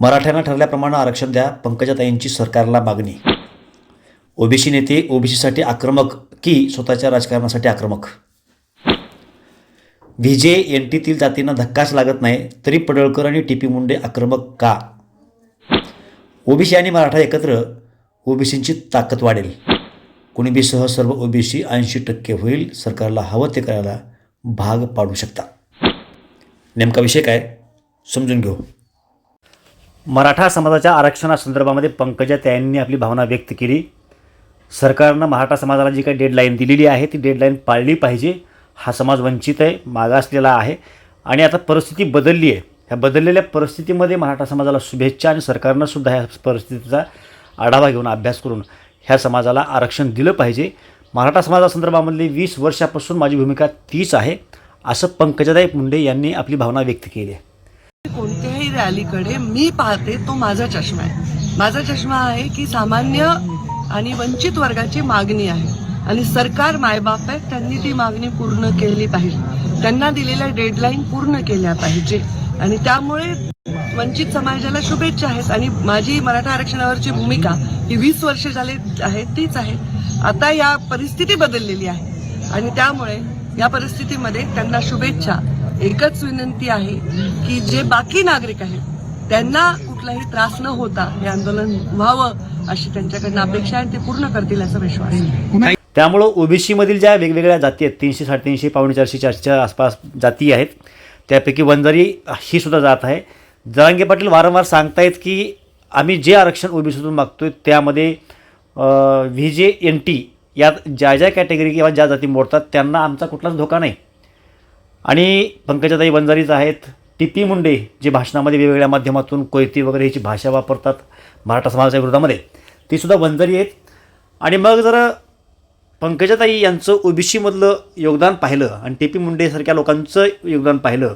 मराठ्यांना ठरल्याप्रमाणे आरक्षण द्या पंकजाताईंची सरकारला मागणी. ओबीसी नेते ओबीसीसाठी आक्रमक की स्वतःच्या राजकारणासाठी आक्रमक? व्हीजे एन टीतील जातींना धक्काच लागत नाही तरी पडळकर आणि टी पी मुंडे आक्रमक का? ओबीसी आणि मराठा एकत्र ओबीसींची ताकद वाढेल. कुणबीसह सर्व ओबीसी ऐंशी टक्के होईल सरकारला हवं ते करायला भाग पाडू शकता. नेमका विषय काय? समजून घेऊ. मराठा समाजाच्या आरक्षणासंदर्भामध्ये पंकजा त्यांनी आपली भावना व्यक्त केली. सरकारनं मराठा समाजाला जी काही डेडलाईन दिलेली आहे ती डेडलाईन पाळली पाहिजे. हा समाज वंचित आहे मागासलेला आहे. आणि आता परिस्थिती बदलली आहे. ह्या बदललेल्या परिस्थितीमध्ये मराठा समाजाला शुभेच्छा आणि सरकारनं सुद्धा ह्या परिस्थितीचा आढावा घेऊन अभ्यास करून ह्या समाजाला आरक्षण दिलं पाहिजे. मराठा समाजासंदर्भामधली वीस वर्षापासून माझी भूमिका तीच आहे. असं पंकजाताई मुंडे यांनी आपली भावना व्यक्त केली आहे. रॅलीकडे मी पाहते तो माझा चष्मा आहे. माझा चष्मा आहे की सामान्य आणि वंचित वर्गाची मागणी आहे. आणि सरकार मायबाप आहे त्यांनी ती मागणी पूर्ण केली पाहिजे. त्यांना दिलेल्या डेडलाईन पूर्ण केल्या पाहिजे. आणि त्यामुळे वंचित समाजाला शुभेच्छा आहेत. आणि माझी मराठा आरक्षणावरची भूमिका ही वीस वर्ष झाले आहे तीच आहे. आता या परिस्थिती बदललेली आहे. आणि त्यामुळे या परिस्थितीमध्ये त्यांना शुभेच्छा एकच विनंती आहे की जे बाकी नागरिक आहेत त्यांना कुठलाही त्रास न होता हे आंदोलन व्हावं अशी त्यांच्याकडनं अपेक्षा आहे ते पूर्ण करतील असा विश्वास आहे. त्यामुळं ओबीसीमधील ज्या वेगवेगळ्या जाती आहेत तीनशे साडेतीनशे पावणे चारशे चारशेच्या आसपास जाती आहेत त्यापैकी वंजारी ही सुद्धा जात आहे. जरांगे पाटील वारंवार सांगतायत की आम्ही जे आरक्षण ओबीसीतून मागतोय त्यामध्ये व्ही जे एन टी यात ज्या ज्या कॅटेगरी किंवा ज्या जाती मोडतात त्यांना आमचा कुठलाच धोका नाही. आणि पंकजाताई बंजारीच आहेत. टी पी मुंडे जे भाषणामध्ये वेगवेगळ्या माध्यमातून कोयती वगैरे ह्याची भाषा वापरतात मराठा समाजाच्या विरोधामध्ये ती सुद्धा बंजारी आहेत. आणि मग जर पंकजाताई यांचं ओबीसीमधलं योगदान पाहिलं आणि टी पी मुंडेसारख्या लोकांचं योगदान पाहिलं.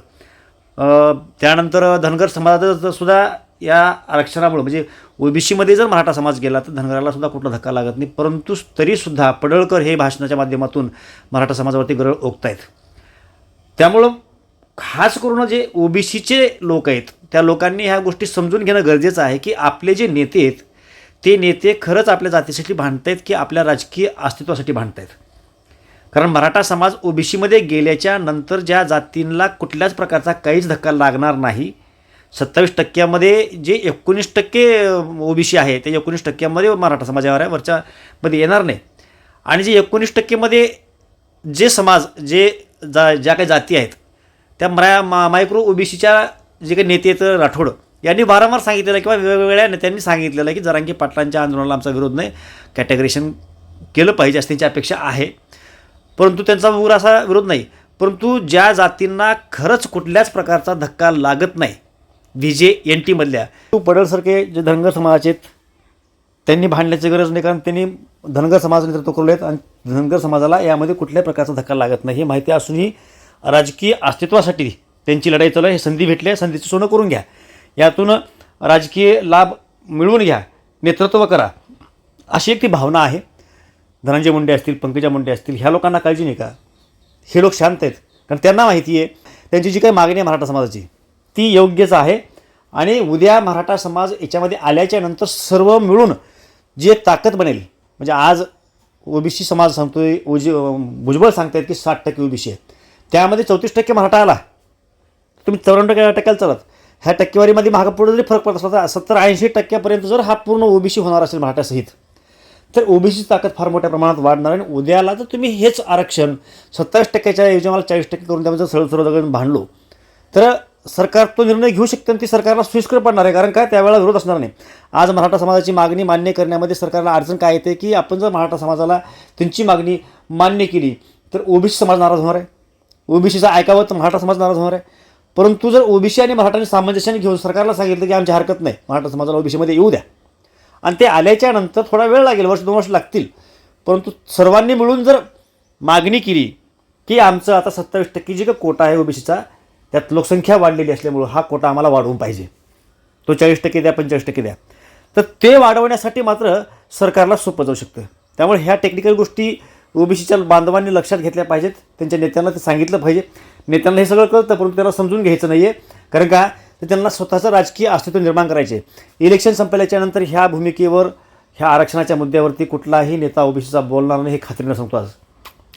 त्यानंतर धनगर समाजाचं सुद्धा या आरक्षणामुळं म्हणजे ओबीसीमध्ये जर मराठा समाज गेला तर धनगराला सुद्धा कुठला धक्का लागत नाही. परंतु तरीसुद्धा पडळकर हे भाषणाच्या माध्यमातून मराठा समाजावरती गरळ ओकतायत. त्यामुळं खास करून जे ओबीसीचे लोक आहेत त्या लोकांनी ह्या गोष्टी समजून घेणं गरजेचं आहे की आपले जे नेते आहेत ते नेते खरंच आपल्या जातीसाठी भांडतायत की आपल्या राजकीय अस्तित्वासाठी भांडतायत? कारण मराठा समाज ओबीसीमध्ये गेल्याच्यानंतर ज्या जातींना कुठल्याच प्रकारचा काहीच धक्का लागणार नाही सत्तावीस टक्क्यामध्ये जे एकोणीस टक्के ओबीसी आहे ते एकोणीस टक्क्यामध्ये मराठा समाजावर वरच्या मध्ये येणार नाही. आणि जे एकोणीस टक्केमध्ये जे समाज जे जा ज्या काही जाती आहेत त्या मरा मा मायक्रो ओबीसीच्या जे काही नेते आहेत राठोड यांनी वारंवार सांगितलेलं आहे किंवा वेगवेगळ्या नेत्यांनी सांगितलेलं आहे की जरांगी पाटलांच्या आंदोलनाला आमचा विरोध नाही. कॅटेगरेशन केलं पाहिजे असं त्यांची अपेक्षा आहे. परंतु त्यांचा उर असा विरोध नाही. परंतु ज्या जातींना खरंच कुठल्याच प्रकारचा धक्का लागत नाही व्ही जे एन टीमधल्या तू पडळसारखे जे धनगर समाजाचे आहेत त्यांनी भांडण्याची गरज नाही कारण त्यांनी धनगर समाज नेतृत्व करू आहेत आणि धनगर समाजाला यामध्ये कुठल्याही प्रकारचा धक्का लागत नाही. हे माहिती असूनही राजकीय अस्तित्वासाठी त्यांची लढाई चालू आहे. हे संधी भेटली आहे. संधीचं सोनं करून घ्या. यातून राजकीय लाभ मिळवून घ्या. नेतृत्व करा. अशी एक ती भावना आहे. धनंजय मुंडे असतील पंकजा मुंडे असतील ह्या लोकांना काळजी नाही का? हे लोक शांत आहेत. कारण त्यांना माहिती आहे त्यांची जी काही मागणी आहे मराठा समाजाची ती योग्यच आहे. आणि उद्या मराठा समाज याच्यामध्ये आल्याच्यानंतर सर्व मिळून जी एक ताकद बनेल. म्हणजे आज ओबीसी समाज सांगतोय ओजी भुजबळ सांगतायत की साठ टक्के ओबीसी आहे त्यामध्ये चौतीस टक्के मराठा आला. तुम्ही चौऱ्याण्णव टक्के टक्क्याला चालत ह्या टक्केवारीमध्ये महागपुढे जरी फरक पडत असला तर सत्तर ऐंशी टक्क्यापर्यंत जर हा पूर्ण ओबीसी होणार असेल मराठ्यासहित तर ओबीसीची ताकद फार मोठ्या प्रमाणात वाढणार आणि उद्याला जर तुम्ही हेच आरक्षण सत्तावीस टक्क्याच्या ऐवजी मला चाळीस टक्के करून त्यामध्ये सरळ सरळ भांडलो तर सरकार तो निर्णय घेऊ शकते आणि ती सरकारला सुस्कर पडणार आहे. कारण काय? त्यावेळेला विरोध असणार नाही. आज मराठा समाजाची मागणी मान्य करण्यामध्ये सरकारला अडचण काय येते की आपण जर मराठा समाजाला त्यांची मागणी मान्य केली तर ओबीसी समाज नाराज होणार आहे. ओबीसीचा ऐकावं तर मराठा समाज नाराज होणार आहे. परंतु जर ओबीसी आणि मराठाने सामंजस्याने घेऊन सरकारला सांगितलं की आमची हरकत नाही मराठा समाजाला ओबीसीमध्ये येऊ द्या. आणि ते आल्याच्यानंतर थोडा वेळ लागेल वर्ष दोन वर्ष लागतील. परंतु सर्वांनी मिळून जर मागणी केली की आमचं आता सत्तावीस टक्के जी का कोटा आहे ओबीसीचा त्यात लोकसंख्या वाढलेली असल्यामुळं हा कोटा आम्हाला वाढवून पाहिजे. तो चाळीस टक्के द्या पंचेचाळीस टक्के द्या. तर ते वाढवण्यासाठी मात्र सरकारला सोपं जाऊ शकतं. त्यामुळे ह्या टेक्निकल गोष्टी ओबीसीच्या बांधवांनी लक्षात घेतल्या पाहिजेत. त्यांच्या नेत्यांना ते सांगितलं पाहिजे. नेत्यांना हे सगळं कळतं परंतु त्याला समजून घ्यायचं नाही आहे कारण का? तर त्यांना स्वतःचं राजकीय अस्तित्व निर्माण करायचे. इलेक्शन संपल्याच्यानंतर ह्या भूमिकेवर ह्या आरक्षणाच्या मुद्द्यावरती कुठलाही नेता ओबीसीचा बोलणार नाही हे खात्रीनं सांगतो आज.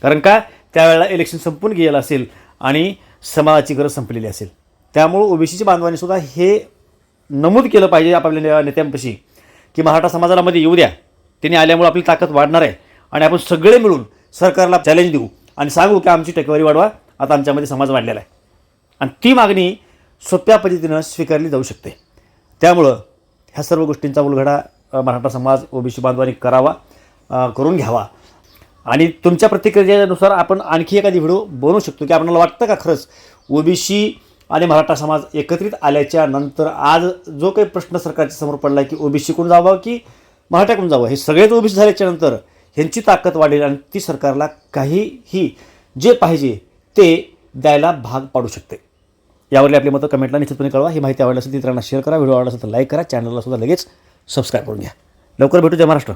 कारण का? त्यावेळेला इलेक्शन संपून गेलेलं असेल आणि समाजाची गरज संपलेली असेल. त्यामुळं ओबीसीच्या बांधवांनी सुद्धा हे नमूद केलं पाहिजे आपल्या नेत्यांपाशी की मराठा समाजाला मध्ये येऊ द्या. त्यांनी आल्यामुळे आपली ताकद वाढणार आहे. आणि आपण सगळे मिळून सरकारला चॅलेंज देऊ आणि सांगू की आमची टक्केवारी वाढवा. आता आमच्यामध्ये समाज वाढलेला आहे. आणि ती मागणी सोप्या पद्धतीनं स्वीकारली जाऊ शकते. त्यामुळं ह्या सर्व गोष्टींचा उलगडा मराठा समाज ओबीसी बांधवांनी करावा करून घ्यावा. आणि तुमच्या प्रतिक्रियेनुसार आपण आणखी एखादी व्हिडिओ बनवू शकतो की आपल्याला वाटतं का खरंच ओबीसी आणि मराठा समाज एकत्रित आल्याच्यानंतर आज जो काही प्रश्न सरकारच्या समोर पडला आहे की ओबीसी कोण जावं की मराठ्याकडून जावं हे सगळेच ओबीसी झाल्याच्यानंतर ह्यांची ताकद वाढेल आणि ती सरकारला काहीही जे पाहिजे ते द्यायला भाग पाडू शकते. यावरली आपली मतं कमेंटला निश्चितपणे कळवा. ही माहिती आवडली असेल ती इतरांना शेअर करा. व्हिडिओ आवडला असेल तर लाईक करा. चॅनलला सुद्धा लगेच सबस्क्राईब करून घ्या. लवकर भेटू जय महाराष्ट्र.